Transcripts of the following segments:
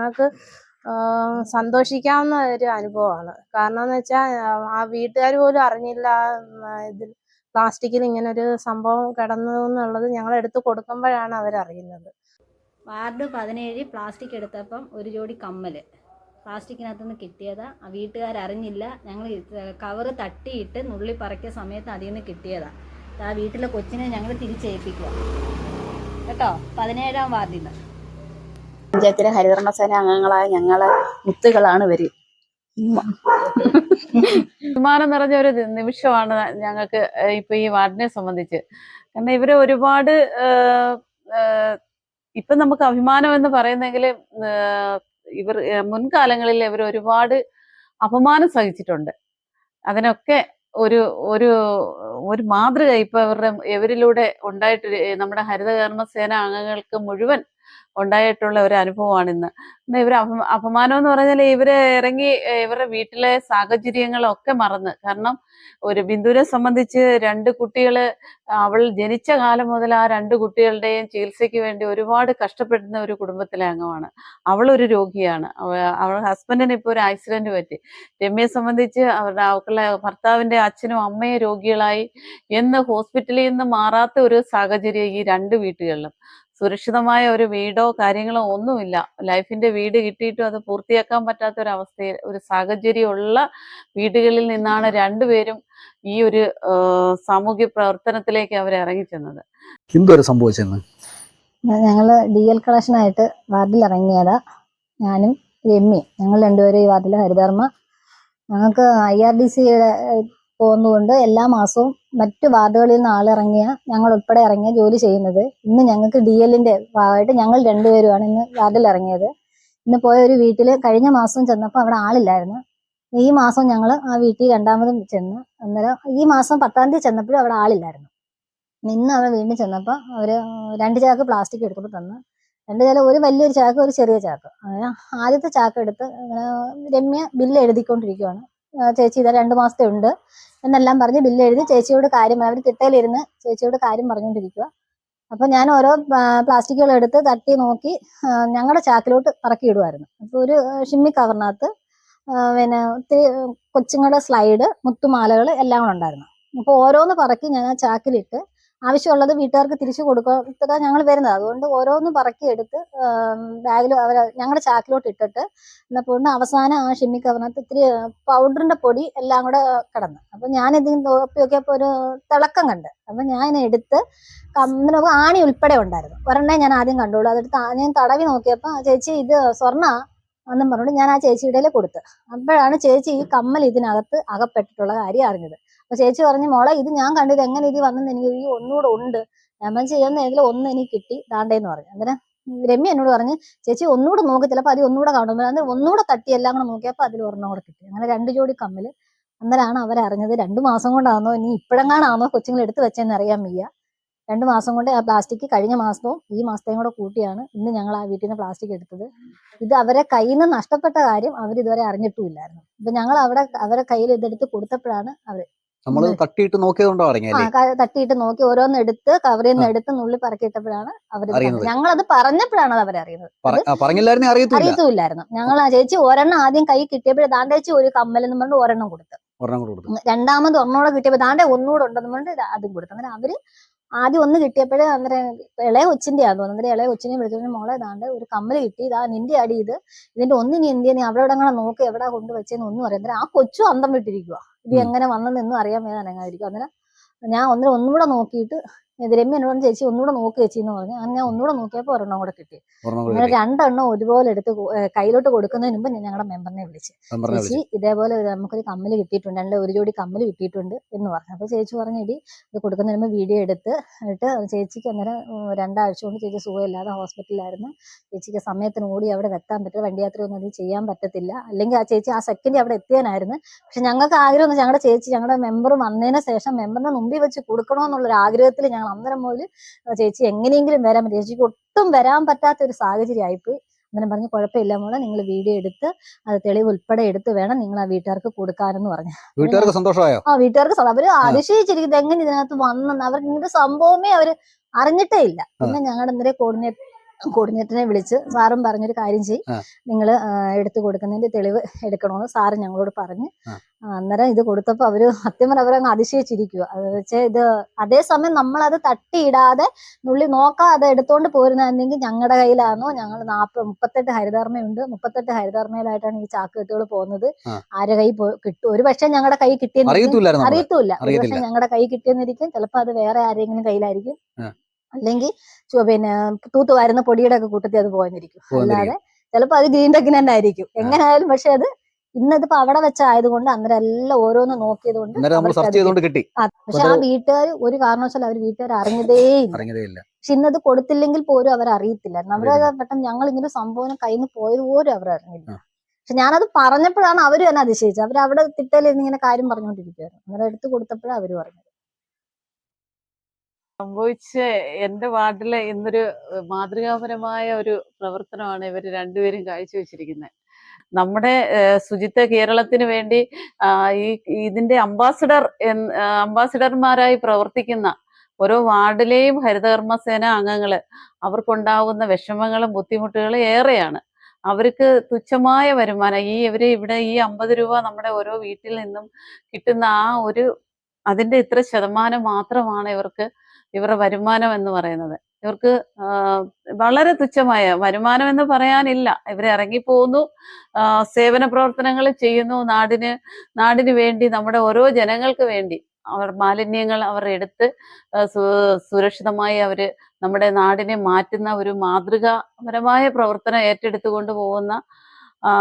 ഞങ്ങൾക്ക് സന്തോഷിക്കാവുന്ന ഒരു അനുഭവമാണ്. കാരണം എന്ന് വെച്ചാൽ ആ വീട്ടുകാർ പോലും അറിഞ്ഞില്ല ഇതിൽ പ്ലാസ്റ്റിക്കിൽ ഇങ്ങനെ ഒരു സംഭവം കിടന്നു എന്നുള്ളത് ഞങ്ങൾ എടുത്ത് കൊടുക്കുമ്പോഴാണ് അവരറിയുന്നത്. വാർഡ് പതിനേഴ് പ്ലാസ്റ്റിക് എടുത്തപ്പം ഒരു ജോഡി കമ്മൽ പ്ലാസ്റ്റിക്കിനകത്തുനിന്ന് കിട്ടിയതാ. ആ വീട്ടുകാരറിഞ്ഞില്ല. ഞങ്ങൾ കവറ് തട്ടിയിട്ട് നുള്ളി പറക്കിയ സമയത്ത് അതിൽ നിന്ന് കിട്ടിയതാ. ആ വീട്ടിലെ കൊച്ചിനെ ഞങ്ങൾ തിരിച്ചേൽപ്പിക്കുക കേട്ടോ? പതിനേഴാം വാർഡിൽ നിന്ന്. പഞ്ചായത്തിലെ ഹരിതകർമ്മസേന അംഗങ്ങളായ ഞങ്ങളെ മുത്തുകളാണ് ഇവർ. അഭിമാനം നിറഞ്ഞ ഒരു നിമിഷമാണ് ഞങ്ങൾക്ക് ഇപ്പൊ ഈ വാർഡിനെ സംബന്ധിച്ച്. കാരണം ഇവർ ഒരുപാട് ഇപ്പൊ നമുക്ക് അഭിമാനം എന്ന് പറയുന്നെങ്കിൽ ഇവർ മുൻകാലങ്ങളിൽ ഇവർ ഒരുപാട് അപമാനം സഹിച്ചിട്ടുണ്ട്. അതിനൊക്കെ ഒരു ഒരു ഒരു മാതൃക ഇപ്പൊ ഇവരുടെ ഇവരിലൂടെ ഉണ്ടായിട്ട് നമ്മുടെ ഹരിതകർമ്മ സേന അംഗങ്ങൾക്ക് മുഴുവൻ ഉണ്ടായിട്ടുള്ള ഒരു അനുഭവമാണ് ഇന്ന് ഇവർ അപമാനം എന്ന് പറഞ്ഞാൽ ഇവരെ ഇറങ്ങി ഇവരുടെ വീട്ടിലെ സാഹചര്യങ്ങളൊക്കെ മറന്ന്. കാരണം ഒരു ബിന്ദുവിനെ സംബന്ധിച്ച് രണ്ട് കുട്ടികൾ അവൾ ജനിച്ച കാലം മുതൽ ആ രണ്ട് കുട്ടികളുടെയും ചികിത്സയ്ക്ക് വേണ്ടി ഒരുപാട് കഷ്ടപ്പെടുന്ന ഒരു കുടുംബത്തിലെ അംഗമാണ്. അവൾ ഒരു രോഗിയാണ്. അവൾ ഹസ്ബൻഡിന് ഇപ്പോൾ ഒരു ആക്സിഡന്റ് പറ്റി. രമ്യയെ സംബന്ധിച്ച് അവരുടെ അവക്കുള്ള ഭർത്താവിന്റെ അച്ഛനും അമ്മയും രോഗികളായി. എന്ന് ഹോസ്പിറ്റലിൽ നിന്ന് മാറാത്ത ഒരു സാഹചര്യം ഈ രണ്ട് വീട്ടുകളിലും. സുരക്ഷിതമായ ഒരു വീടോ കാര്യങ്ങളോ ഒന്നുമില്ല. ലൈഫിന്റെ വീട് കിട്ടിയിട്ടും അത് പൂർത്തിയാക്കാൻ പറ്റാത്ത ഒരു അവസ്ഥയിൽ ഒരു സാഹചര്യമുള്ള വീടുകളിൽ നിന്നാണ് രണ്ടുപേരും ഈ ഒരു സാമൂഹ്യ പ്രവർത്തനത്തിലേക്ക് അവർ ഇറങ്ങിച്ചെന്നത്. എന്തൊരു സംഭവിച്ചെന്ന് ഞങ്ങൾ ഡി എൽ കളക്ഷനായിട്ട് വാർഡിൽ ഇറങ്ങിയതാ. ഞാനും രമ്യയും ഞങ്ങൾ രണ്ടുപേരും ഈ വാർഡിൽ ഹരിധർമ്മ. ഞങ്ങൾക്ക് ഐ ആർ ഡി സിയുടെ പോകുന്നതുകൊണ്ട് എല്ലാ മാസവും മറ്റു വാർഡുകളിൽ നിന്ന് ആളിറങ്ങിയ ഞങ്ങൾ ഉൾപ്പെടെ ഇറങ്ങിയ ജോലി ചെയ്യുന്നത് ഇന്ന് ഞങ്ങൾക്ക് ഡി എല്ലിന്റെ ഭാഗമായിട്ട് ഞങ്ങൾ രണ്ടുപേരുമാണ് ഇന്ന് വാർഡിൽ ഇറങ്ങിയത്. ഇന്ന് പോയ ഒരു വീട്ടിൽ കഴിഞ്ഞ മാസം ചെന്നപ്പോൾ അവിടെ ആളില്ലായിരുന്നു. ഈ മാസം ഞങ്ങൾ ആ വീട്ടിൽ രണ്ടാമതും ചെന്ന് അന്നേരം ഈ മാസം പത്താം തീയതി ചെന്നപ്പോഴും അവിടെ ആളില്ലായിരുന്നു. ഇന്ന് അവർ വീണ്ടും ചെന്നപ്പോൾ അവർ രണ്ട് ചാക്ക് പ്ലാസ്റ്റിക് എടുത്തിട്ട് തന്നു. രണ്ട് ചില ഒരു വലിയൊരു ചാക്ക് ഒരു ചെറിയ ചാക്ക്. അങ്ങനെ ആദ്യത്തെ ചാക്ക് എടുത്ത് രമ്യ ബില്ല് എഴുതിക്കൊണ്ടിരിക്കുകയാണ് ചേച്ചി ഇതാ രണ്ട് മാസത്തെ ഉണ്ട്. എന്നെല്ലാം പറഞ്ഞ് ബില്ല് എഴുതി ചേച്ചിയോട് കാര്യം അവർ തിട്ടയിലിരുന്ന് ചേച്ചിയോട് കാര്യം പറഞ്ഞുകൊണ്ടിരിക്കുക അപ്പൊ ഞാൻ ഓരോ പ്ലാസ്റ്റിക്കുകൾ എടുത്ത് തട്ടി നോക്കി ഞങ്ങളുടെ ചാക്കിലോട്ട് പറക്കി ഇടുമായിരുന്നു അപ്പൊ ഒരു ഷിമ്മി കവറിനകത്ത് പിന്നെ ഒത്തിരി കൊച്ചുങ്ങളുടെ സ്ലൈഡ് മുത്തുമാലകൾ എല്ലാം ഉണ്ടായിരുന്നു. അപ്പോൾ ഓരോന്ന് പറക്കി ഞാൻ ആ ചാക്കിലിട്ട് ആവശ്യമുള്ളത് വീട്ടുകാർക്ക് തിരിച്ചു കൊടുക്കുക ഞങ്ങൾ വരുന്നത്. അതുകൊണ്ട് ഓരോന്ന് പറക്കി എടുത്ത് ബാഗിൽ അവർ ഞങ്ങളുടെ ചാക്കിലോട്ട് ഇട്ടിട്ട് എന്നപ്പോൾ അവസാനം ആ ഷിമ്മി കവറിനകത്ത് ഇത്തിരി പൗഡറിന്റെ പൊടി എല്ലാം കൂടെ കിടന്നു. അപ്പൊ ഞാൻ ഇതിന് നോക്കിയപ്പോൾ ഒരു തിളക്കം കണ്ട്. അപ്പൊ ഞാൻ ഇതിനെ എടുത്ത് കമ്മിന് ആണി ഉൾപ്പെടെ ഉണ്ടായിരുന്നു. ഒരെണ്ണേ ഞാൻ ആദ്യം കണ്ടുള്ളൂ. അതെടുത്ത് ഞാൻ തടവി നോക്കിയപ്പോൾ ചേച്ചി ഇത് സ്വർണ എന്നും പറഞ്ഞുകൊണ്ട് ഞാൻ ആ ചേച്ചിയുടെ കൊടുത്ത്. അപ്പോഴാണ് ചേച്ചി ഈ കമ്മൽ ഇതിനകത്ത് അകപ്പെട്ടിട്ടുള്ള കാര്യം അറിഞ്ഞത്. അപ്പൊ ചേച്ചി പറഞ്ഞു മോളെ ഇത് ഞാൻ കണ്ടത് എങ്ങനെ ഇത് വന്നെന്ന് എനിക്ക് ഈ ഒന്നുകൂടെ ഉണ്ട്. ഞാൻ പറഞ്ഞു ചെയ്യുന്ന ഏതിലും ഒന്ന് എനിക്ക് കിട്ടി. ദാണ്ടേന്ന് പറഞ്ഞു. അങ്ങനെ രമ്യ എന്നോട് പറഞ്ഞു ചേച്ചി ഒന്നുകൂടെ നോക്കി ചിലപ്പോൾ അത് ഒന്നുകൂടെ കാണുമ്പോൾ അന്നേരം ഒന്നുകൂടെ തട്ടി എല്ലാം കൂടെ നോക്കിയപ്പോൾ അതിൽ ഒരെണ്ണം കൂടെ കിട്ടി. അങ്ങനെ രണ്ട് ജോഡി കമ്മിൽ അന്നേരമാണ് അവരറിഞ്ഞത്. രണ്ടു മാസം കൊണ്ടാണോ ഇനി ഇപ്പോഴെങ്ങാണാണോ കൊച്ചുങ്ങൾ എടുത്തു വെച്ചതെന്ന് അറിയാൻ വയ്യ. രണ്ട് മാസം കൊണ്ട് ആ പ്ലാസ്റ്റിക് കഴിഞ്ഞ മാസവും ഈ മാസത്തെയും കൂടെ കൂട്ടിയാണ് ഇന്ന് ഞങ്ങൾ ആ വീട്ടിൽ നിന്ന് പ്ലാസ്റ്റിക് എടുത്തത്. ഇത് അവരെ കയ്യിൽ നിന്ന് നഷ്ടപ്പെട്ട കാര്യം അവർ ഇതുവരെ അറിഞ്ഞിട്ടുമില്ലായിരുന്നു. അപ്പൊ ഞങ്ങൾ അവിടെ അവരെ കയ്യിൽ ഇതെടുത്ത് കൊടുത്തപ്പോഴാണ് അവർ നമ്മൾ തട്ടിയിട്ട് നോക്കിയതുകൊണ്ടോ തട്ടിയിട്ട് നോക്കി ഓരോന്ന് എടുത്ത് കവറിൽ നിന്ന് എടുത്ത് നുള്ളി പറക്കിയിട്ടപ്പോഴാണ് അവർ അറിയുന്നത്. ഞങ്ങളത് പറഞ്ഞപ്പോഴാണ് അത് അവരറിയുന്നത് പറഞ്ഞില്ലായിരുന്നേ അറിയത്തില്ല. അറിയത്തുമില്ലായിരുന്നു. ഞങ്ങൾ ആ ചേച്ചി ഒരെണ്ണം ആദ്യം കൈ കിട്ടിയപ്പോഴേ ദാണ്ടേച്ചി ഒരു കമ്മൽ എന്ന് ഒരെണ്ണം കൊടുത്തു. ഒരെണ്ണം കൂടെ കൊടുത്തു. രണ്ടാമത് ഒരെണ്ണോടെ കിട്ടിയപ്പോൾ ദാണ്ടെ ഒന്നുകൂടെ ഉണ്ടെന്ന് പറഞ്ഞിട്ട് അതും കൊടുത്തു. അങ്ങനെ അവർ ആദ്യം ഒന്ന് കിട്ടിയപ്പോഴേ അന്നേരം ഇളയ കൊച്ചിന്റെ ആണെന്ന് തോന്നുന്നു. അന്നേരം ഇളയ കൊച്ചിനെ വിളിച്ചു മോളെ ദാണ്ടെ ഒരു കമ്മൽ കിട്ടി. ഇതാ നിന്റെ അടി ഇത്. ഇതിന്റെ ഒന്നിനി എന്ത് നീ അവിടെ എവിടെ നോക്കി. എവിടെ കൊണ്ടുവച്ചെന്ന് ഒന്നും അറിയാം ആ കൊച്ചു അന്തം വിട്ടിരിക്കുക ഇത്. എങ്ങനെ വന്നെന്നും അറിയാൻ വേദന അനങ്ങാതിരിക്കും അന്നേരം ഞാൻ ഒന്നിനും ഒന്നുകൂടെ നോക്കിയിട്ട് ഇത് രമ്യ എന്നോട് ചേച്ചി ഒന്നുകൂടെ നോക്ക് ചേച്ചി എന്ന് പറഞ്ഞു. അങ്ങനെ ഞാൻ ഒന്നുകൂടെ നോക്കിയപ്പോൾ ഒരെണ്ണം കൂടെ കിട്ടി. കിട്ടി. രണ്ടെണ്ണം ഒരുപോലെ എടുത്ത് കയ്യിലോട്ട് കൊടുക്കുന്നതിന് മുമ്പ് ഞാൻ ഞങ്ങളുടെ മെമ്പറിനെ വിളിച്ചു. ചേച്ചി ഇതേപോലെ നമുക്കൊരു കമ്മൽ കിട്ടിയിട്ടുണ്ട് രണ്ട് ഒരു ജോഡി കമ്മൽ കിട്ടിയിട്ടുണ്ട് എന്ന് പറഞ്ഞു. അപ്പൊ ചേച്ചി പറഞ്ഞു ഇടി ഇത് കൊടുക്കുന്നതിന് മുമ്പ് വീഡിയോ എടുത്ത് എന്നിട്ട് ചേച്ചിക്ക് അന്നേരം രണ്ടാഴ്ച കൊണ്ട് ചേച്ചി സുഖമില്ലാതെ ഹോസ്പിറ്റലിലായിരുന്നു. ചേച്ചിക്ക് സമയത്തിന് ഓടി അവിടെ വെത്താൻ പറ്റില്ല വണ്ടി യാത്ര ഒന്നും അത് ചെയ്യാൻ പറ്റത്തില്ല. അല്ലെങ്കിൽ ആ ചേച്ചി ആ സെക്കൻഡ് അവിടെ എത്തിയാനായിരുന്നു. പക്ഷെ ഞങ്ങൾക്ക് ആഗ്രഹം ഞങ്ങളുടെ ചേച്ചി ഞങ്ങളുടെ മെമ്പർ വന്നതിന് ശേഷം മെമ്പറിനെ മുമ്പിൽ വെച്ച് കൊടുക്കണമെന്നുള്ള ഒരു ആഗ്രഹത്തിൽ ഞങ്ങൾ അന്നേരം മുതൽ ചേച്ചി എങ്ങനെയെങ്കിലും വരാൻ പറ്റും. ചേച്ചിക്ക് ഒട്ടും വരാൻ പറ്റാത്ത ഒരു സാഹചര്യം ആയിപ്പോയി അന്നേരം പറഞ്ഞു കുഴപ്പമില്ല മോളെ നിങ്ങൾ വീഡിയോ എടുത്ത് അത് തെളിവ് ഉൾപ്പെടെ എടുത്ത് വേണം നിങ്ങൾ ആ വീട്ടുകാർക്ക് കൊടുക്കാനെന്ന് പറഞ്ഞു. വീട്ടുകാർക്ക് സന്തോഷമായോ? ആ വീട്ടുകാർക്ക് അവർ അതിശയിച്ചിരിക്കുന്നത് എങ്ങനെ ഇതിനകത്ത് വന്നെന്ന്? അവർക്ക് ഇങ്ങനത്തെ സംഭവമേ അവർ അറിഞ്ഞിട്ടേ ഇല്ല. പിന്നെ ഞങ്ങളുടെ ഇന്നലെ കോർഡിനേറ്റ് കോർഡിനേറ്ററിനെ വിളിച്ച് സാറും പറഞ്ഞൊരു കാര്യം ചെയ്യും. നിങ്ങൾ എടുത്തു കൊടുക്കുന്നതിന്റെ തെളിവ് എടുക്കണമെന്ന് സാറ് ഞങ്ങളോട് പറഞ്ഞ്. അന്നേരം ഇത് കൊടുത്തപ്പോൾ അവർ സത്യം പറഞ്ഞ അവരങ്ങ് അതിശയിച്ചിരിക്കുക അത് വെച്ചാൽ ഇത് അതേസമയം നമ്മളത് തട്ടിയിടാതെ നുള്ളി നോക്കാതെ എടുത്തോണ്ട് പോരുന്നെങ്കിൽ ഞങ്ങളുടെ കയ്യിലാണോ ഞങ്ങൾ നാപ്പ മുപ്പത്തെട്ട് ഹരിതകർമ്മയുണ്ട്. മുപ്പത്തെട്ട് ഹരിതകർമ്മയിലായിട്ടാണ് ഈ ചാക്കുകെട്ടുകൾ പോകുന്നത്. ആ. ആരെ കൈ പോ- കിട്ടും ഒരു പക്ഷെ ഞങ്ങളുടെ കൈ കിട്ടിയെന്ന് അറിയത്തില്ലായിരുന്നു ഒരു അറിയത്തില്ല. ഞങ്ങളുടെ കൈ കിട്ടിയെന്നിരിക്കും. ചിലപ്പോൾ അത് വേറെ ആരെങ്കിലും കയ്യിലായിരിക്കും. അല്ലെങ്കിൽ പിന്നെ തൂത്ത് വാരുന്ന പൊടിയുടെ ഒക്കെ കൂട്ടത്തിൽ അത് പോയെന്നിരിക്കും. അല്ലാതെ ചിലപ്പോൾ അത് ഗ്രീൻ ടെക്കിന് തന്നെ ആയിരിക്കും. എങ്ങനെയായാലും പക്ഷെ അത് ഇന്നതിപ്പോ അവിടെ വെച്ചായതുകൊണ്ട് അന്നേരം എല്ലാം ഓരോന്ന് നോക്കിയത് കൊണ്ട് കിട്ടി. പക്ഷെ ആ വീട്ടുകാർ ഒരു കാരണവശാലും അവർ വീട്ടുകാർ അറിഞ്ഞതേ ഇല്ല. അറിഞ്ഞതേ ഇല്ല പക്ഷെ ഇന്നത് കൊടുത്തില്ലെങ്കിൽ പോലും അവർ അറിയത്തില്ല. നമ്മുടെ പെട്ടെന്ന് ഞങ്ങൾ ഇങ്ങനെ സംഭവം കയ്യിൽ നിന്ന് പോയത് പോലും അവർ അറിഞ്ഞില്ല. പക്ഷെ ഞാനത് പറഞ്ഞപ്പോഴാണ് അവർ തന്നെ അതിശയിച്ചത്. അവർ അവിടെ തിട്ടയിൽ ഇങ്ങനെ കാര്യം പറഞ്ഞുകൊണ്ടിരിക്കുകയായിരുന്നു അന്നേരം എടുത്തു കൊടുത്തപ്പോഴാണ് അവർ പറഞ്ഞത്. സംഭവിച്ച എന്റെ വാർഡിലെ ഇന്നൊരു മാതൃകാപരമായ ഒരു പ്രവർത്തനമാണ് ഇവർ രണ്ടുപേരും കാഴ്ചവെച്ചിരിക്കുന്നത് നമ്മുടെ ശുചിത്വ കേരളത്തിന് വേണ്ടി ഈ ഇതിന്റെ അംബാസിഡർ അംബാസിഡർമാരായി പ്രവർത്തിക്കുന്ന ഓരോ വാർഡിലെയും ഹരിതകർമ്മസേന അംഗങ്ങൾ അവർക്കുണ്ടാകുന്ന വിഷമങ്ങളും ബുദ്ധിമുട്ടുകളും ഏറെയാണ്. അവർക്ക് തുച്ഛമായ വരുമാനം ഈ ഇവർ ഇവിടെ ഈ അമ്പത് രൂപ നമ്മുടെ ഓരോ വീട്ടിൽ നിന്നും കിട്ടുന്ന ആ ഒരു അതിന്റെ ഇത്ര ശതമാനം മാത്രമാണ് ഇവർക്ക് ഇവരുടെ വരുമാനം എന്ന് പറയുന്നത്. ഇവർക്ക് വളരെ തുച്ഛമായ വരുമാനം എന്ന് പറയാനില്ല. ഇവരെ ഇറങ്ങിപ്പോകുന്നു സേവന പ്രവർത്തനങ്ങൾ ചെയ്യുന്നു. നാടിന് നാടിന് വേണ്ടി നമ്മുടെ ഓരോ ജനങ്ങൾക്ക് വേണ്ടി അവർ മാലിന്യങ്ങൾ അവർ എടുത്ത് സുരക്ഷിതമായി അവർ നമ്മുടെ നാടിനെ മാറ്റുന്ന ഒരു മാതൃകാപരമായ പ്രവർത്തനം ഏറ്റെടുത്തുകൊണ്ട് കൊണ്ടുപോകുന്ന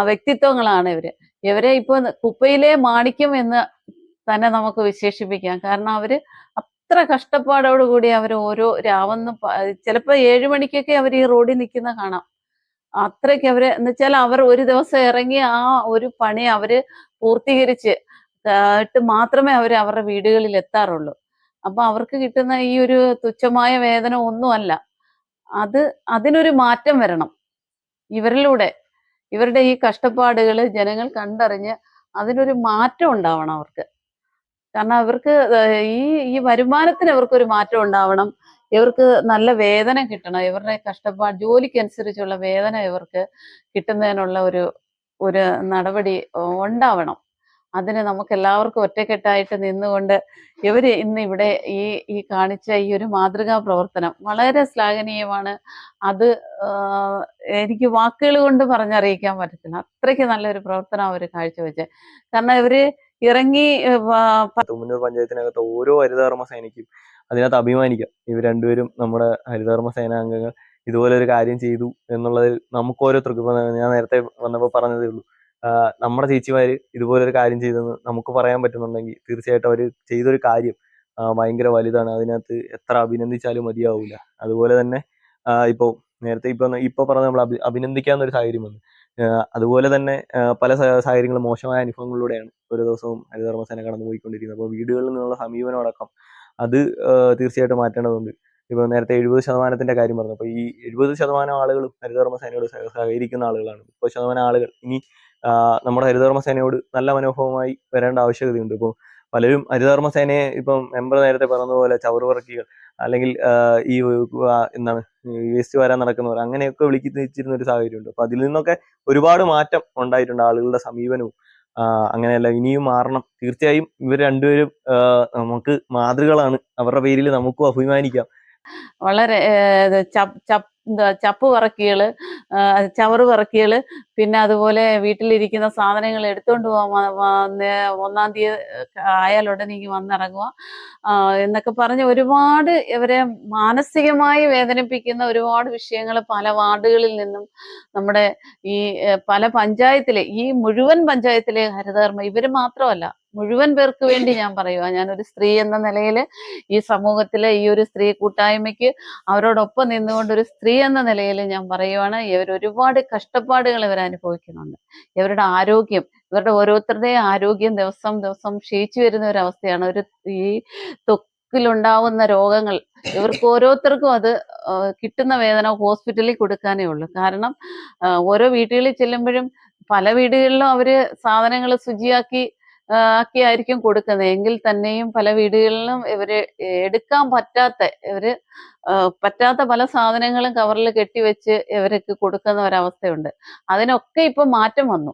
വ്യക്തിത്വങ്ങളാണ് ഇവർ. ഇവരെ ഇപ്പോൾ കുപ്പയിലെ മാണിക്യം എന്ന് തന്നെ നമുക്ക് വിശേഷിപ്പിക്കാം. കാരണം അവർ അത്ര കഷ്ടപ്പാടോടുകൂടി അവർ ഓരോ രാവെന്ന് ചിലപ്പോൾ ഏഴു മണിക്കൊക്കെ അവർ ഈ റോഡിൽ നിൽക്കുന്ന കാണാം. അത്രയ്ക്ക് അവർ എന്ന് വെച്ചാൽ അവർ ഒരു ദിവസം ഇറങ്ങി ആ ഒരു പണി അവർ പൂർത്തീകരിച്ച് മാത്രമേ അവർ അവരുടെ വീടുകളിൽ എത്താറുള്ളൂ. അപ്പൊ അവർക്ക് കിട്ടുന്ന ഈ ഒരു തുച്ഛമായ വേതനം ഒന്നുമല്ല അത് അതിനൊരു മാറ്റം വരണം. ഇവരിലൂടെ ഇവരുടെ ഈ കഷ്ടപ്പാടുകൾ ജനങ്ങൾ കണ്ടറിഞ്ഞ് അതിനൊരു മാറ്റം ഉണ്ടാവണം അവർക്ക്. കാരണം അവർക്ക് ഈ ഈ വരുമാനത്തിന് അവർക്കൊരു മാറ്റം ഉണ്ടാവണം. ഇവർക്ക് നല്ല വേതനം കിട്ടണം. ഇവരുടെ കഷ്ടപ്പാട് ജോലിക്കനുസരിച്ചുള്ള വേതനം ഇവർക്ക് കിട്ടുന്നതിനുള്ള ഒരു ഒരു നടപടി ഉണ്ടാവണം. അതിന് നമുക്ക് എല്ലാവർക്കും ഒറ്റക്കെട്ടായിട്ട് നിന്നുകൊണ്ട് ഇവർ ഇന്ന് ഇവിടെ ഈ ഈ കാണിച്ച ഈ ഒരു മാതൃകാ പ്രവർത്തനം വളരെ ശ്ലാഘനീയമാണ്. അത് എനിക്ക് വാക്കുകൾ കൊണ്ട് പറഞ്ഞറിയിക്കാൻ പറ്റത്തില്ല. അത്രയ്ക്ക് നല്ലൊരു പ്രവർത്തനം അവർ കാഴ്ചവെച്ചത്. കാരണം ഇവർ ഇറങ്ങി തുമ്മന്നൂർ പഞ്ചായത്തിനകത്ത് ഓരോ ഹരിതകർമ്മ സേനയ്ക്കും അതിനകത്ത് അഭിമാനിക്കാം. ഇവർ രണ്ടുപേരും നമ്മുടെ ഹരിതകർമ്മ സേനാംഗങ്ങൾ ഇതുപോലെ ഒരു കാര്യം ചെയ്തു എന്നുള്ളതിൽ നമുക്ക് ഓരോരുത്തർക്കും ഇപ്പൊ ഞാൻ നേരത്തെ വന്നപ്പോൾ പറഞ്ഞതേ ഉള്ളൂ. നമ്മുടെ ചേച്ചിമാര് ഇതുപോലെ ഒരു കാര്യം ചെയ്തെന്ന് നമുക്ക് പറയാൻ പറ്റുന്നുണ്ടെങ്കിൽ തീർച്ചയായിട്ടും അവർ ചെയ്തൊരു കാര്യം ഭയങ്കര വലുതാണ്. അതിനകത്ത് എത്ര അഭിനന്ദിച്ചാലും മതിയാവൂല. അതുപോലെ തന്നെ ഇപ്പോൾ ഇപ്പോ നേരത്തെ ഇപ്പൊ ഇപ്പൊ പറഞ്ഞ നമ്മൾ അഭി അഭിനന്ദിക്കാവുന്ന ഒരു സാഹചര്യം വന്നു. അതുപോലെ തന്നെ പല സാഹചര്യങ്ങളും മോശമായ അനുഭവങ്ങളിലൂടെയാണ് ഓരോ ദിവസവും ഹരിതകർമ്മസേന കടന്നു പോയിക്കൊണ്ടിരിക്കുന്നത് അപ്പോൾ വീടുകളിൽ നിന്നുള്ള സമീപനം അടക്കം അത് തീർച്ചയായിട്ടും മാറ്റേണ്ടതുണ്ട്. ഇപ്പോൾ നേരത്തെ എഴുപത് ശതമാനത്തിന്റെ കാര്യം പറഞ്ഞു. അപ്പോൾ ഈ എഴുപത് ശതമാനം ആളുകളും ഹരിതകർമ്മസേനയോട് സഹകരിക്കുന്ന ആളുകളാണ്. മുപ്പത് ശതമാനം ആളുകൾ ഇനി നമ്മുടെ ഹരിതകർമ്മസേനയോട് നല്ല മനോഭാവമായി വരേണ്ട ആവശ്യകതയുണ്ട്. ഇപ്പോൾ പലരും ഹരിതകർമ്മസേനയെ ഇപ്പം മെമ്പർ നേരത്തെ പറഞ്ഞതുപോലെ ചവറുപറക്കികൾ അല്ലെങ്കിൽ ഈ എന്താണ് വേസ്റ്റ് വരാൻ നടക്കുന്നവർ അങ്ങനെയൊക്കെ വിളിച്ചിരുന്ന ഒരു സാഹചര്യമുണ്ട്. അപ്പൊ അതിൽ നിന്നൊക്കെ ഒരുപാട് മാറ്റം ഉണ്ടായിട്ടുണ്ട് ആളുകളുടെ സമീപനവും. അങ്ങനെയല്ല ഇനിയും മാറണം. തീർച്ചയായും ഇവർ രണ്ടുപേരും നമുക്ക് മാതൃകളാണ്. അവരുടെ പേരിൽ നമുക്കും അഭിമാനിക്കാം. വളരെ ചപ്പ് പറക്കികൾ ചവറ് പറക്കികൾ പിന്നെ അതുപോലെ വീട്ടിലിരിക്കുന്ന സാധനങ്ങൾ എടുത്തുകൊണ്ട് പോവാം ഒന്നാം തീയതി ആയാലുടനെ ഇങ്ങ് വന്നിറങ്ങുക. എന്നൊക്കെ പറഞ്ഞ് ഒരുപാട് ഇവരെ മാനസികമായി വേദനിപ്പിക്കുന്ന ഒരുപാട് വിഷയങ്ങൾ പല വാർഡുകളിൽ നിന്നും നമ്മുടെ ഈ പല പഞ്ചായത്തിലെ ഈ മുഴുവൻ പഞ്ചായത്തിലെ ഹരിതകർമ്മ ഇവർ മാത്രമല്ല. മുഴുവൻ പേർക്ക് വേണ്ടി ഞാൻ പറയുക ഞാനൊരു സ്ത്രീ എന്ന നിലയിൽ ഈ സമൂഹത്തിലെ ഈ ഒരു സ്ത്രീ കൂട്ടായ്മയ്ക്ക് അവരോടൊപ്പം നിന്നുകൊണ്ട് ഒരു സ്ത്രീ എന്ന നിലയിൽ ഞാൻ പറയുവാണ് ഇവർ ഒരുപാട് കഷ്ടപ്പാടുകൾ ഇവർ അനുഭവിക്കുന്നുണ്ട്. ഇവരുടെ ആരോഗ്യം ഇവരുടെ ഓരോരുത്തരുടെയും ആരോഗ്യം ദിവസം ദിവസം ക്ഷയിച്ചു വരുന്ന ഒരു അവസ്ഥയാണ്. ഒരു ഈ ത്വക്കിലുണ്ടാവുന്ന രോഗങ്ങൾ ഇവർക്ക് ഓരോരുത്തർക്കും അത് കിട്ടുന്ന വേദന ഹോസ്പിറ്റലിൽ കൊടുക്കാനേ ഉള്ളൂ. കാരണം ഓരോ വീടുകളിൽ ചെല്ലുമ്പോഴും പല വീടുകളിലും അവർ സാധനങ്ങൾ ശുചിയാക്കി ആ, ഒക്കെയായിരിക്കും കൊടുക്കുന്നത്. എങ്കിൽ തന്നെയും പല വീടുകളിലും ഇവർ എടുക്കാൻ പറ്റാത്ത ഇവർ പറ്റാത്ത പല സാധനങ്ങളും കവറിൽ കെട്ടിവെച്ച് ഇവർക്ക് കൊടുക്കുന്ന ഒരവസ്ഥയുണ്ട്. അതിനൊക്കെ ഇപ്പൊ മാറ്റം വന്നു.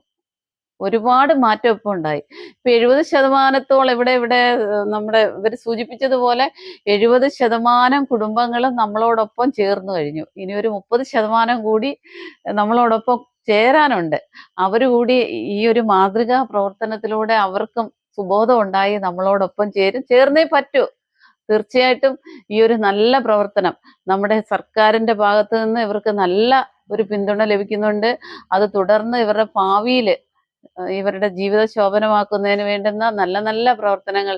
ഒരുപാട് മാറ്റം ഇപ്പൊ ഉണ്ടായി. ഇപ്പൊ എഴുപത് ശതമാനത്തോളം ഇവിടെ ഇവിടെ നമ്മുടെ ഇവർ സൂചിപ്പിച്ചതുപോലെ എഴുപത് ശതമാനം കുടുംബങ്ങളും നമ്മളോടൊപ്പം ചേർന്നു കഴിഞ്ഞു. ഇനി ഒരു മുപ്പത് ശതമാനം കൂടി നമ്മളോടൊപ്പം ചേരാനുണ്ട്. അവർ കൂടി ഈ ഒരു മാതൃകാ പ്രവർത്തനത്തിലൂടെ അവർക്കും സുബോധം ഉണ്ടായി നമ്മളോടൊപ്പം ചേരും. ചേർന്നേ പറ്റൂ. തീർച്ചയായിട്ടും ഈ ഒരു നല്ല പ്രവർത്തനം നമ്മുടെ സർക്കാരിന്റെ ഭാഗത്ത് നിന്ന് ഇവർക്ക് നല്ല ഒരു പിന്തുണ ലഭിക്കുന്നുണ്ട്. അത് തുടർന്ന് ഇവരുടെ ഭാവിയിൽ ഇവരുടെ ജീവിത ശോഭനമാക്കുന്നതിന് വേണ്ടുന്ന നല്ല നല്ല പ്രവർത്തനങ്ങൾ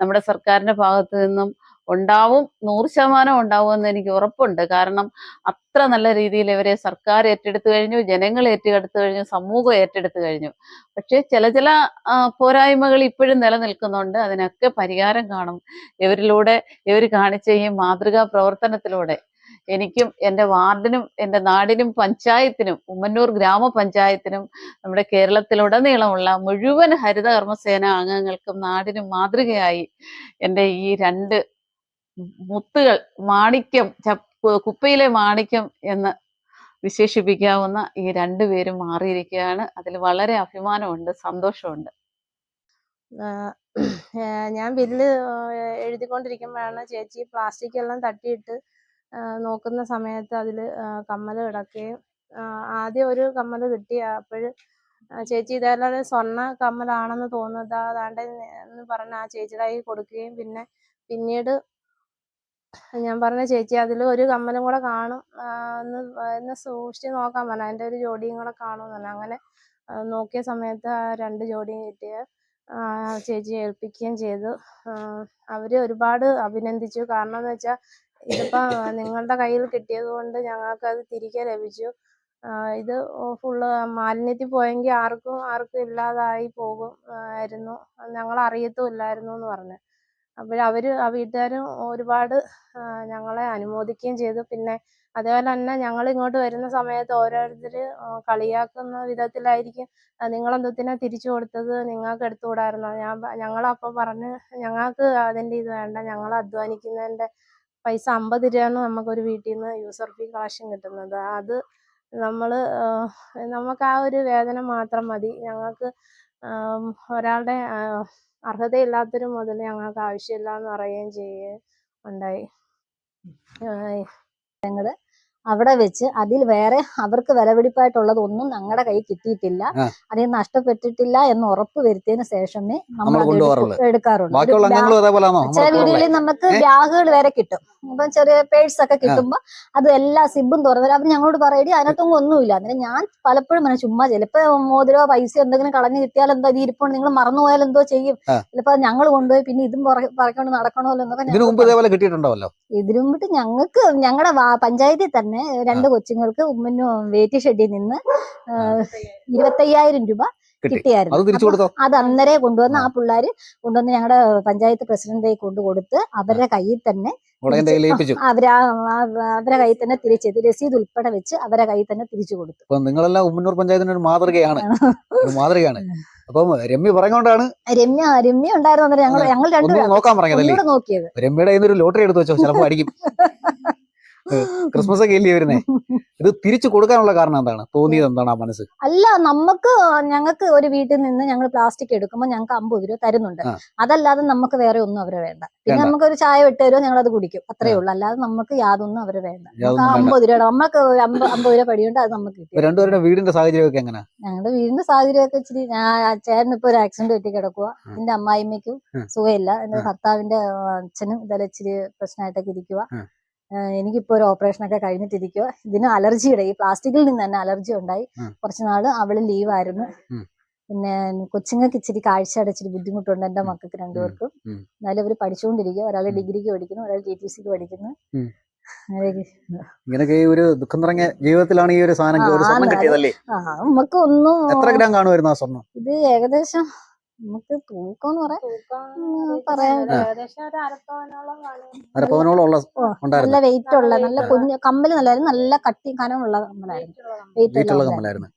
നമ്മുടെ സർക്കാരിന്റെ ഭാഗത്ത് നിന്നും ഉണ്ടാവും. നൂറ് ശതമാനം ഉണ്ടാവുമെന്ന് എനിക്ക് ഉറപ്പുണ്ട്. കാരണം അത്ര നല്ല രീതിയിൽ ഇവരെ സർക്കാർ ഏറ്റെടുത്തു കഴിഞ്ഞു ജനങ്ങൾ ഏറ്റെടുത്തു കഴിഞ്ഞു സമൂഹം ഏറ്റെടുത്തു കഴിഞ്ഞു. പക്ഷേ ചില ചില പോരായ്മകൾ ഇപ്പോഴും നിലനിൽക്കുന്നുണ്ട്. അതിനൊക്കെ പരിഹാരം കാണും. ഇവരിലൂടെ ഇവർ കാണിച്ച ഈ മാതൃകാ പ്രവർത്തനത്തിലൂടെ. എനിക്കും എന്റെ വാർഡിനും എന്റെ നാടിനും പഞ്ചായത്തിനും ഉമ്മന്നൂർ ഗ്രാമപഞ്ചായത്തിനും നമ്മുടെ കേരളത്തിലുടനീളമുള്ള മുഴുവൻ ഹരിതകർമ്മസേന അംഗങ്ങൾക്കും നാടിനും മാതൃകയായി എന്റെ ഈ രണ്ട് മുത്തുകൾ മാണിക്യം കുപ്പയിലെ മാണിക്യം എന്ന് വിശേഷിപ്പിക്കാവുന്ന ഈ രണ്ടുപേരും മാറിയിരിക്കുകയാണ്. അതിൽ വളരെ അഭിമാനമുണ്ട് സന്തോഷമുണ്ട്. ഞാൻ ബില്ല് എഴുതിക്കൊണ്ടിരിക്കുമ്പോഴാണ് ചേച്ചി പ്ലാസ്റ്റിക് എല്ലാം തട്ടിയിട്ട് നോക്കുന്ന സമയത്ത് അതിൽ കമ്മൽ കിടക്കുകയും ആദ്യം ഒരു കമ്മൽ കിട്ടി അപ്പോൾ ചേച്ചി ഇതേപോലെ സ്വർണ കമ്മലാണെന്ന് തോന്നുന്നത് അതാണ്ട് എന്ന് പറഞ്ഞ് ആ ചേച്ചിയുടെ കൊടുക്കുകയും പിന്നെ പിന്നീട് ഞാൻ പറഞ്ഞ ചേച്ചി അതിൽ ഒരു കമ്മലും കൂടെ കാണും. എന്ന് സൂക്ഷിച്ച് നോക്കാൻ പറഞ്ഞു. അതിന്റെ ഒരു ജോഡിയും കൂടെ കാണുമെന്ന് പറഞ്ഞു. അങ്ങനെ നോക്കിയ സമയത്ത് രണ്ട് ജോഡിയും കിട്ടിയ ചേച്ചി ഏൽപ്പിക്കുകയും ചെയ്തു. അവർ ഒരുപാട് അഭിനന്ദിച്ചു. കാരണം എന്ന് വെച്ചാൽ ഇതിപ്പം നിങ്ങളുടെ കയ്യിൽ കിട്ടിയത് കൊണ്ട് ഞങ്ങൾക്ക് അത് തിരികെ ലഭിച്ചു. ഇത് ഫുള്ള് മാലിന്യത്തിൽ പോയെങ്കിൽ ആർക്കും ആർക്കും ഇല്ലാതായി പോകും ആയിരുന്നു. ഞങ്ങൾ അറിയത്തുമില്ലായിരുന്നു എന്ന് പറഞ്ഞു. അപ്പോൾ അവർ ആ വീട്ടുകാരും ഒരുപാട് ഞങ്ങളെ അനുമോദിക്കുകയും ചെയ്തു. പിന്നെ അതേപോലെ തന്നെ ഞങ്ങൾ ഇങ്ങോട്ട് വരുന്ന സമയത്ത് ഓരോരുത്തർ കളിയാക്കുന്ന വിധത്തിലായിരിക്കും. നിങ്ങൾ എന്തിനാ തിരിച്ചു കൊടുത്തത് നിങ്ങൾക്ക് എടുത്തുകൂടായിരുന്നോ? ഞാൻ ഞങ്ങളപ്പോൾ പറഞ്ഞ് ഞങ്ങൾക്ക് അതിന്റെ ഇത് വേണ്ട ഞങ്ങൾ അധ്വാനിക്കുന്നതിന്റെ പൈസ അമ്പത് രൂപയാണ് നമുക്കൊരു വീട്ടിൽ നിന്ന് യൂസർ ഫീ കളക്ഷൻ കിട്ടുന്നത്. അത് നമ്മൾ നമുക്ക് ആ ഒരു വേദന മാത്രം മതി. ഞങ്ങൾക്ക് ഒരാളുടെ അർഹതയില്ലാത്തൊരു മുതൽ ഞങ്ങൾക്ക് ആവശ്യമില്ല എന്ന് പറയുകയും ചെയ്യുകയും ഉണ്ടായി. ആഹ് അവിടെ വെച്ച് അതിൽ വേറെ അവർക്ക് വിലപിടിപ്പായിട്ടുള്ളത് ഒന്നും ഞങ്ങളുടെ കൈ കിട്ടിയിട്ടില്ല. അതിൽ നഷ്ടപ്പെട്ടിട്ടില്ല എന്ന് ഉറപ്പ് വരുത്തിയതിനു ശേഷമേ നമ്മൾ എടുക്കാറുള്ളൂ. ചില വീടുകളിൽ നമുക്ക്? ബാഗുകൾ വരെ കിട്ടും. ഇപ്പൊ ചെറിയ പേഴ്സ് ഒക്കെ കിട്ടുമ്പോ അത് എല്ലാ സിബും തുറന്നു അവർ ഞങ്ങളോട് പറയടി അതിനകത്തൊന്നും ഒന്നുമില്ല. അന്നേരം ഞാൻ പലപ്പോഴും പറഞ്ഞു ചുമ്മാ ചിലപ്പോ മോതിരോ പൈസ എന്തെങ്കിലും കളഞ്ഞു കിട്ടിയാൽ എന്താ ഇത് ഇരിപ്പുണ്ട്. നിങ്ങൾ മറന്നുപോയാൽ എന്തോ ചെയ്യും. ചിലപ്പോ ഞങ്ങൾ കൊണ്ടുപോയി പിന്നെ ഇതും പുറ- പറക്കൊണ്ട് നടക്കണമല്ലോ എന്നൊക്കെ ഇതിനു മുമ്പ് ഞങ്ങൾക്ക് ഞങ്ങളുടെ പഞ്ചായത്തിൽ തന്നെ രണ്ട് കൊച്ചുങ്ങൾക്ക് ഉമ്മനും വേറ്റി ഷെഡിൽ നിന്ന് ഇരുപത്തയ്യായിരം രൂപ കിട്ടിയായിരുന്നു. അത് അന്നേരെ കൊണ്ടുവന്ന് ആ. പിള്ളേര് കൊണ്ടുവന്ന് ഞങ്ങളുടെ പഞ്ചായത്ത് പ്രസിഡന്റ് കൊണ്ടു കൊടുത്ത് അവരുടെ കയ്യിൽ തന്നെ അവരാ കയ്യിൽ ഏൽപ്പിച്ചു. അവരെ അവരെ കയ്യിൽ തന്നെ തിരിച്ചെത്തി. രസീത് ഉൾപ്പെടെ വെച്ച് അവരുടെ കയ്യിൽ തന്നെ തിരിച്ചു കൊടുത്തു. നിങ്ങളെല്ലാം ഉമ്മന്നൂർ പഞ്ചായത്തിന് ഒരു മാതൃകയാണ്. ഒരു മാതൃകയാണ്. അപ്പം രമ്യ പറഞ്ഞുകൊണ്ടാണ് രമ്യ രമ്യ ഉണ്ടായിരുന്നു ഞങ്ങൾ ഞങ്ങൾ രണ്ടുപേരും. നോക്കാൻ പറഞ്ഞത് നോക്കിയത്. രമ്യയുടെ ഒരു ലോട്ടറി എടുത്ത് വെച്ചോ? ചിലപ്പോ അടിക്കും. ക്രിസ്മസ് ഒക്കെ ഇല്ലേ വരുന്നേ? ഇത് തിരിച്ചു കൊടുക്കാനുള്ള കാരണം എന്താണ്? തോന്നിയത് എന്താണ് ആ മനസ്സ്? അല്ല നമുക്ക് ഞങ്ങൾക്ക് ഒരു വീട്ടിൽ നിന്ന് ഞങ്ങൾ പ്ലാസ്റ്റിക് എടുക്കുമ്പോൾ ഞങ്ങൾക്ക് അമ്പത് രൂപ തരുന്നുണ്ട്. അതല്ലാതെ നമുക്ക് വേറെ ഒന്നും അവരെ വേണ്ട. പിന്നെ നമുക്ക് ഒരു ചായ വിട്ട് തരുമോ ഞങ്ങൾ അത് കുടിക്കും അത്രേ ഉള്ളൂ. അല്ലാതെ നമുക്ക് യാതൊന്നും അവർ വേണ്ട. അമ്പത് രൂപ നമുക്ക് അമ്പത് രൂപ പടിയുണ്ട് അത് നമുക്ക് കിട്ടും. രണ്ടുപേരുടെ വീടിന്റെ സാഹചര്യമൊക്കെ എങ്ങനെ? ഞങ്ങളുടെ വീടിന്റെ സാഹചര്യമൊക്കെ ഇച്ചിരി ഞാൻ ചേട്ടൻ ഇപ്പൊ ഒരു ആക്സിഡന്റ് പറ്റി കിടക്കുക എന്റെ അമ്മായിമ്മയ്ക്കും. സുഖമില്ല. എന്റെ ഭർത്താവിന്റെ അച്ഛനും ഇതെല്ലാം ഇച്ചിരി പ്രശ്നമായിട്ടൊക്കെ ഇരിക്കുക എനിക്കിപ്പോ ഒരു ഓപ്പറേഷൻ ഒക്കെ കഴിഞ്ഞിട്ടിരിക്കുക ഇതിന് അലർജിയുടെ ഈ പ്ലാസ്റ്റിക്കിൽ നിന്ന് തന്നെ അലർജി ഉണ്ടായി. കുറച്ച് നാൾ അവൾ ലീവായിരുന്നു പിന്നെ കൊച്ചുങ്ങൾക്ക് ഇച്ചിരി കാഴ്ചയുടെ ഇച്ചിരി ബുദ്ധിമുട്ടുണ്ട് എന്റെ മക്കൾക്ക് രണ്ടുപേർക്കും. എന്നാലും അവർ പഠിച്ചുകൊണ്ടിരിക്കുക ഒരാൾ ഡിഗ്രിക്ക് പഠിക്കുന്നു ഒരാൾ ടി ടി സിക്ക് പഠിക്കുന്നു. ഇങ്ങനൊക്കെ ഒരു ദുഃഖം നിറഞ്ഞ ജീവിതത്തിലാണ് ഈ ഒരു സാധനം കിട്ടിയതല്ലേ? നമുക്ക് ഒന്നും എത്ര ഗ്രാം കാണുമായിരുന്നു ആ സ്വർണം? ഇത് ഏകദേശം നമുക്ക് തൂക്കം എന്ന് പറയാം. പറയാൻ അരപ്പവനോളം നല്ല വെയിറ്റ് ഉള്ള നല്ല കുഞ്ഞ് കമ്മൽ നല്ലായിരുന്നു നല്ല കട്ടി കനമുള്ള കമ്മലായിരുന്നു. വെയിറ്റ് ഉള്ള കമ്മലായിരുന്നു.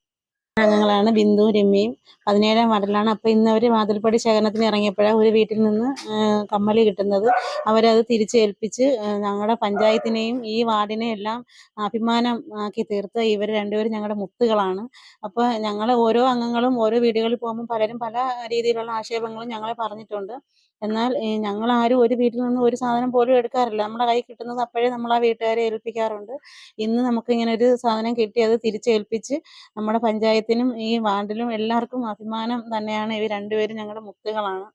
അംഗങ്ങളാണ് ബിന്ദു രമ്യയും. പതിനേഴാം വാർഡിലാണ്. അപ്പോൾ ഇന്ന് അവർ വാതിൽപ്പടി ശേഖരണത്തിന് ഇറങ്ങിയപ്പോഴാണ് ഒരു വീട്ടിൽ നിന്ന് കമ്മൽ കിട്ടുന്നത്. അവരത് തിരിച്ചേൽപ്പിച്ച് ഞങ്ങളുടെ പഞ്ചായത്തിനെയും ഈ വാർഡിനെ എല്ലാം അഭിമാനം ആക്കി തീർത്ത് ഇവർ രണ്ടുപേരും ഞങ്ങളുടെ മുത്തുകളാണ്. അപ്പോൾ ഞങ്ങൾ ഓരോ അംഗങ്ങളും ഓരോ വീടുകളിൽ പോകുമ്പോൾ പലരും പല രീതിയിലുള്ള ആക്ഷേപങ്ങളും ഞങ്ങളെ പറഞ്ഞിട്ടുണ്ട്. എന്നാൽ ഞങ്ങൾ ആരും ഒരു വീട്ടിൽ നിന്ന് ഒരു സാധനം പോലും എടുക്കാറില്ല. നമ്മുടെ കൈ കിട്ടുന്നത് അപ്പോഴേ നമ്മൾ ആ വീട്ടുകാരെ ഏൽപ്പിക്കാറുണ്ട്. ഇന്ന് നമുക്ക് ഇങ്ങനെ ഒരു സാധനം കിട്ടി അത് തിരിച്ചേൽപ്പിച്ച് നമ്മുടെ പഞ്ചായത്തിനും ഈ വാർഡിലും എല്ലാവർക്കും അഭിമാനം തന്നെയാണ്. ഇവർ രണ്ടുപേരും ഞങ്ങളുടെ മുത്തുകളാണ്.